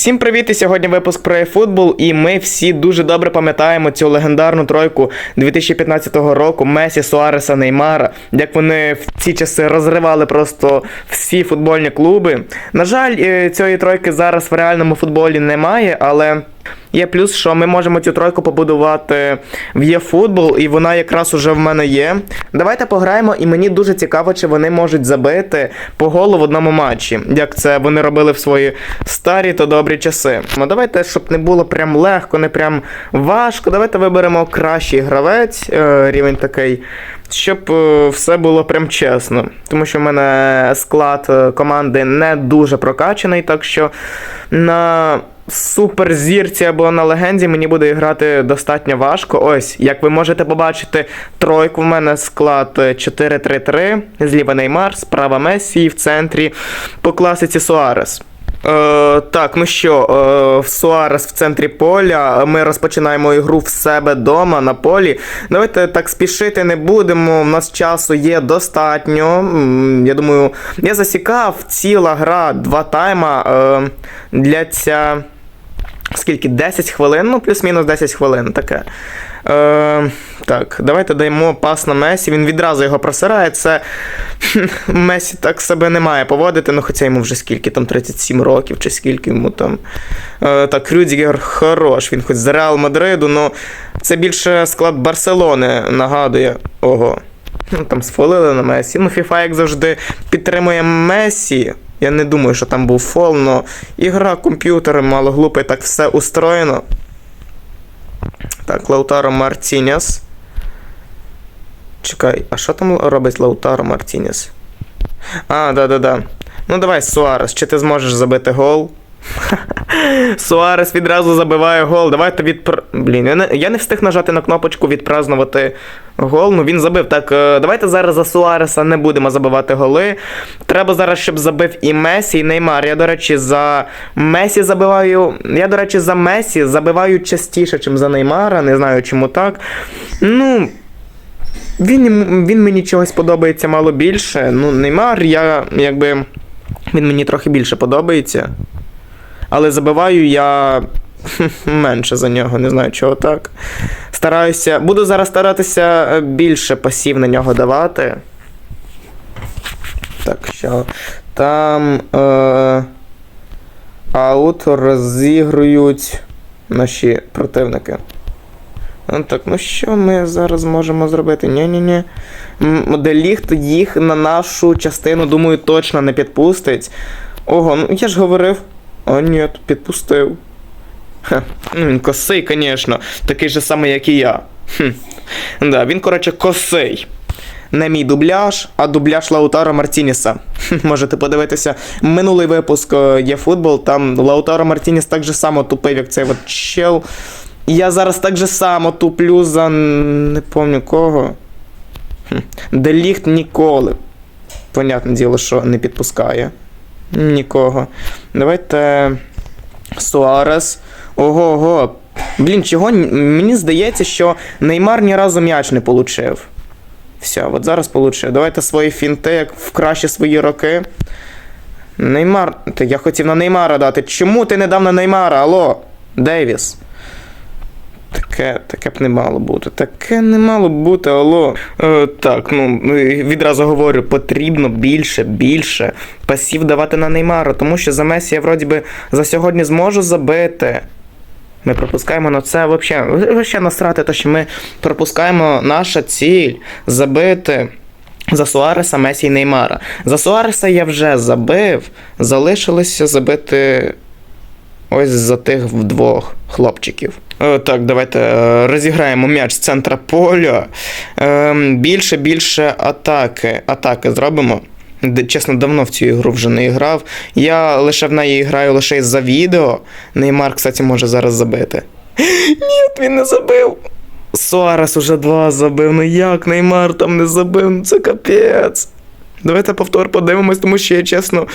Всім привіт! І сьогодні випуск про футбол, і ми всі дуже добре пам'ятаємо цю легендарну тройку 2015 року Месі, Суареса, Неймара, як вони в ці часи розривали просто всі футбольні клуби. На жаль, е, цієї тройки зараз в реальному футболі немає, але. Є плюс, що ми можемо цю тройку побудувати в ЄФутбол, і вона якраз уже в мене є. Давайте пограємо, і мені дуже цікаво, чи вони можуть забити по голу в одному матчі, як це вони робили в свої старі та добрі часи. Ну давайте, щоб не було прям легко, не прям важко. Давайте виберемо кращий гравець, е, рівень такий, щоб е, все було прям чесно. Тому що в мене склад е, команди не дуже прокачаний, так що на суперзірці або на легенді мені буде грати достатньо важко. Ось, як ви можете побачити, тройку в мене склад 4-3-3, зліва Неймар, справа Месі і в центрі по класиці Суарес. Е, так, ну що, е, в Суарес в центрі поля. Ми розпочинаємо ігру в себе вдома на полі. Давайте так спішити не будемо. У нас часу є достатньо. Я думаю, я засікав ціла гра, два тайма е, для ця. Скільки? 10 хвилин, ну плюс-мінус 10 хвилин таке. Е, так, давайте даємо пас на Месі. Він відразу його просирає. Це Месі так себе не має поводити, ну хоча йому вже скільки, там 37 років, чи скільки йому там. Е, так, Рюдігер хорош, він хоч з Реал Мадриду, ну це більше склад Барселони нагадує. Ого. Ну, там сфолили на Месі. Ну, FIFA, як завжди, підтримує Месі. Я не думаю, що там був фол, но ігра комп'ютери, мало і так все устроєно. Так, Лаутаро Мартінес. Чекай, а що там робить Лаутаро Мартінес? А, да-да-да. Ну давай, Суарес, чи ти зможеш забити гол? Суарес відразу забиває гол. Давайте відпр... Блін, я не, я не встиг нажати на кнопочку відпразнувати гол. Ну він забив. Так, е, давайте зараз за Суареса не будемо забивати голи. Треба зараз, щоб забив і Месі, і Неймар. Я, до речі, за Месі забиваю. Я, до речі, за Месі забиваю частіше, ніж за Неймара. Не знаю, чому так. Ну. Він, він мені чогось подобається мало більше. Ну, Неймар, я якби. Він мені трохи більше подобається. Але забиваю я менше за нього, не знаю чого так. Стараюся. Буду зараз старатися е, більше пасів на нього давати. Так, що. Там. Е... Аут розігрують наші противники. Ну, Так, ну що ми зараз можемо зробити? Ні-ні-ні. Деліхт їх на нашу частину, думаю, точно не підпустить. Ого, ну я ж говорив. А ні, підпустив. Ха, ну він косий, звісно. Такий же самий, як і я. Хм. Да, він, коротше, косий. Не мій дубляж, а дубляж Лаутаро Мартінеса. Можете подивитися минулий випуск е, є футбол, там Лаутаро Мартініс так же само тупив, як цей от чел. Я зараз так же само туплю за не пам'ятаю кого. Хм. Деліхт ніколи. Понятне діло, що не підпускає. Нікого. Давайте. Суарес. Ого, ого. Блін, чого? Мені здається, що Неймар ні разу м'яч не получив. Все, от зараз получив. Давайте свої фінти, як в кращі свої роки. Неймар. Та я хотів на Неймара дати. Чому ти не дав на Неймара? Алло, Дейвіс. Таке, таке б не мало бути. Таке не мало бути, алло. Е, так, ну відразу говорю, потрібно більше, більше пасів давати на Неймара, тому що за Месі я вроді би за сьогодні зможу забити. Ми пропускаємо на це взагалі. Насрати, то що ми пропускаємо наша ціль забити. За Суареса, Месі і Неймара. За Суареса я вже забив. Залишилося забити ось за тих вдвох хлопчиків. Е, так, давайте е, розіграємо м'яч з центра поля. Е, більше, більше атаки. Атаки зробимо. Чесно, давно в цю ігру вже не грав. Я лише в неї граю лише із-за відео. Неймар, кстати, може зараз забити. Ні, він не забив. Суарес уже два забив. Ну як Неймар там не забив? Ну це капець. Давайте повтор подивимось, тому що я чесно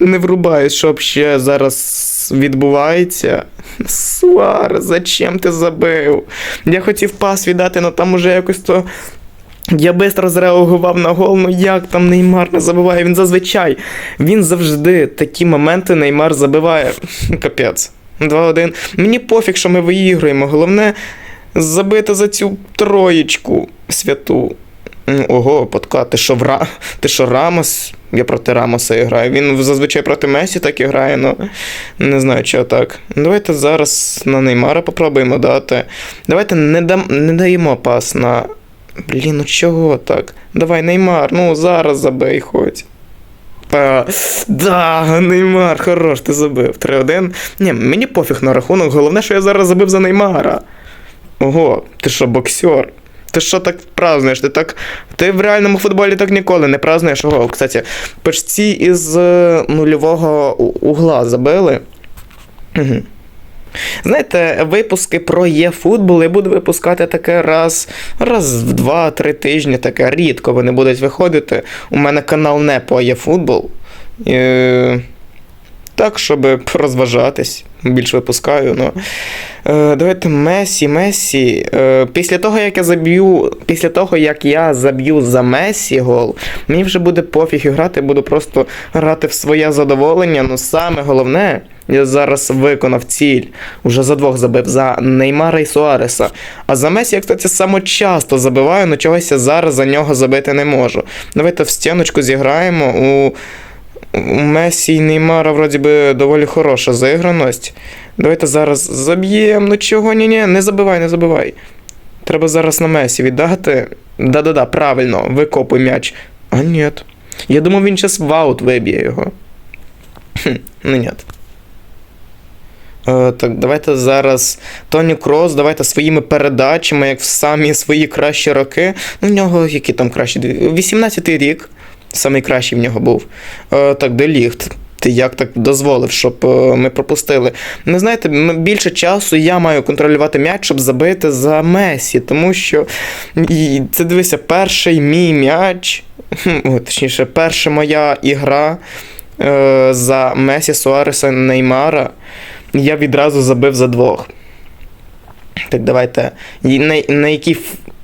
не врубаюсь, що ще зараз відбувається. Суарес, зачем ти забив? Я хотів пас віддати, але там уже якось то Я швидко зреагував на гол, ну як там Неймар не забиває. Він зазвичай, він завжди такі моменти Неймар забиває. Капець. 2-1. Мені пофіг, що ми виіграємо. Головне забити за цю троєчку святу. Ого, подка, ти що, Вра... ти що Рамос? Я проти Рамоса граю. Він зазвичай проти Месі так і грає, ну не знаю, чого так. Давайте зараз на Неймара попробуємо дати. Давайте не, дам... не даємо пас на. Блін, ну чого так? Давай, Неймар, ну зараз забий хоч. А, да, Неймар, хорош, ти забив. 3-1. Ні, мені пофіг на рахунок, головне, що я зараз забив за Неймара. Ого, ти що, боксер? Ти що так празднуєш? Ти так. Ти в реальному футболі так ніколи не празднуєш гол. Кстати, пешці із е, нульового угла забили. Знаєте, випуски про є-футбол я буду випускати таке раз, раз в два-три тижні, таке рідко вони будуть виходити. У мене канал не по є-футбол. Е, так, щоб розважатись. Більш випускаю. Ну. Е, давайте Месі, Месі. Е, після того, як я заб'ю, після того, як я заб'ю за Месі гол, мені вже буде пофіг грати, буду просто грати в своє задоволення. Ну, саме головне, я зараз виконав ціль. Уже за двох забив за Неймара і Суареса. А за Месі, я, кстати, саме часто забиваю, але чогось я зараз за нього забити не можу. Давайте в стіночку зіграємо. У, у Месі і Неймара, вроді би, доволі хороша заіграність. Давайте зараз заб'ємо. Ну чого ні, ні, не забивай, не забивай. Треба зараз на Месі віддати. Да-да-да, правильно, викопуй м'яч. А ні. Я думав, він зараз в аут виб'є його. Хм, ну ні. Е, так, давайте зараз Тоні Крос, давайте своїми передачами, як в самі свої кращі роки. Ну, в нього які там кращі. 18-й рік. Самий кращий в нього був. Е, так, Деліхт. Ти як так дозволив, щоб е, ми пропустили? Не знаєте, більше часу я маю контролювати м'яч, щоб забити за Месі, тому що це дивися, перший мій м'яч, точніше, перша моя ігра е, за Месі, Суареса, Неймара. Я відразу забив за двох. Так, давайте. На, на, якій,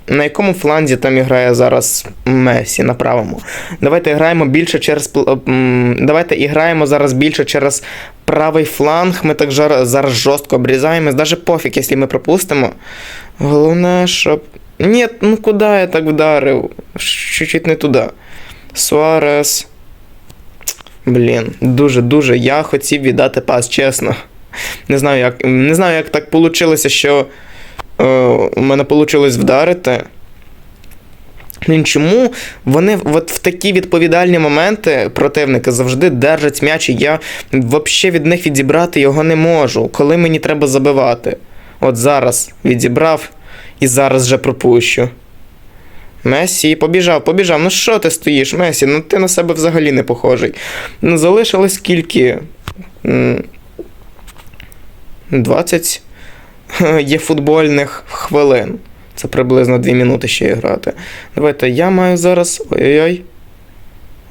на якому фланзі там грає зараз Месі на правому? Давайте граємо більше через. Давайте і граємо зараз більше через правий фланг. Ми так зараз жорстко обрізаємо. Даже пофіг, якщо ми пропустимо. Головне, щоб. Ні, ну куди я так вдарив? Чуть-чуть не туди. Суарес. Блін, дуже-дуже я хотів віддати пас, чесно. Не знаю, як, не знаю, як так вийшло, що у мене вийшло вдарити. Чому вони от в такі відповідальні моменти противники завжди держать м'яч, і я взагалі від них відібрати його не можу, коли мені треба забивати. От зараз відібрав і зараз вже пропущу. Месі, побіжав, побіжав. Ну що ти стоїш, Месі? Ну ти на себе взагалі не похожий. Ну, залишилось скільки? 20 є футбольних хвилин. Це приблизно 2 минути ще грати. Давайте я маю зараз. Ой-ой-ой.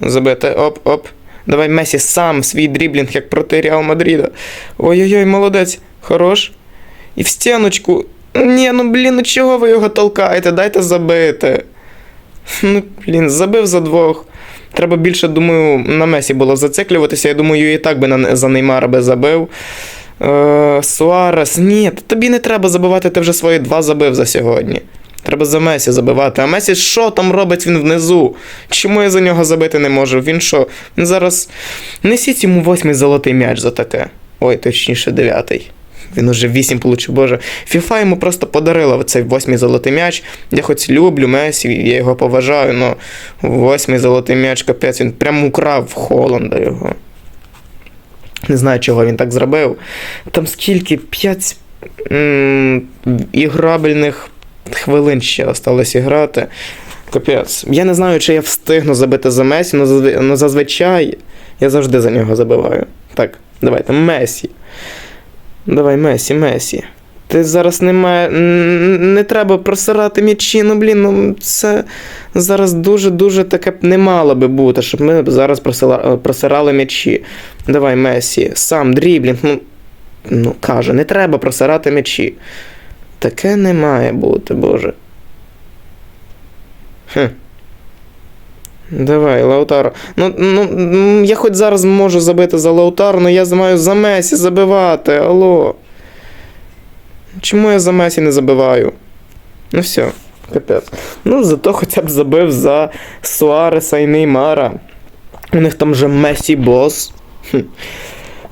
Забити. Оп-оп. Давай Месі сам свій дріблінг, як проти Реал Мадріда. Ой-ой-ой, молодець. Хорош. І в стіночку. Ні, ну блін, ну чого ви його толкаєте? Дайте забити. Ну, блін, забив за двох. Треба більше, думаю, на Месі було зациклюватися. Я думаю, і так би на, за Неймара би забив. Е, Суарес, ні, тобі не треба забивати, ти вже свої два забив за сьогодні. Треба за Месі забивати. А Месі що там робить він внизу? Чому я за нього забити не можу? Він що? Він зараз. Несіть йому восьмий золотий м'яч за таке. Ой, точніше, дев'ятий. Він уже вісім получив, боже. Фіфа йому просто подарила цей восьмий золотий м'яч. Я хоч люблю Месі, я його поважаю, але восьмий золотий м'яч, капець, він прямо украв в Холланда його. Не знаю, чого він так зробив. Там скільки? П'ять іграбельних хвилин ще осталось грати. Капець. Я не знаю, чи я встигну забити за Месі, але зазвичай я завжди за нього забиваю. Так, давайте, Месі. Давай, Месі, Месі. Ти зараз не має. Не треба просирати м'ячі, ну блін, ну це зараз дуже-дуже таке не мало би бути, щоб ми зараз просила- просирали м'ячі. Давай, Месі, сам дріблінг, ну, ну каже, не треба просирати м'ячі. Таке не має бути, Боже. Хм. Давай, Лаутаро. Ну, ну, я хоч зараз можу забити за Лаутаро, але я маю за Месі забивати. Алло. Чому я за Месі не забиваю? Ну все, капець. Ну, зато хоча б забив за Суареса і Неймара. У них там же Месі бос.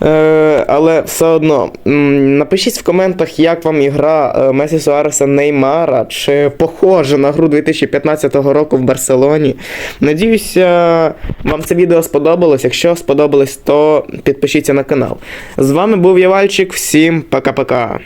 Е, але все одно, напишіть в коментах, як вам ігра е, Месі Суареса Неймара, чи похожа на гру 2015 року в Барселоні. Надіюся, вам це відео сподобалось. Якщо сподобалось, то підпишіться на канал. З вами був Явальчик. Всім пока-пока.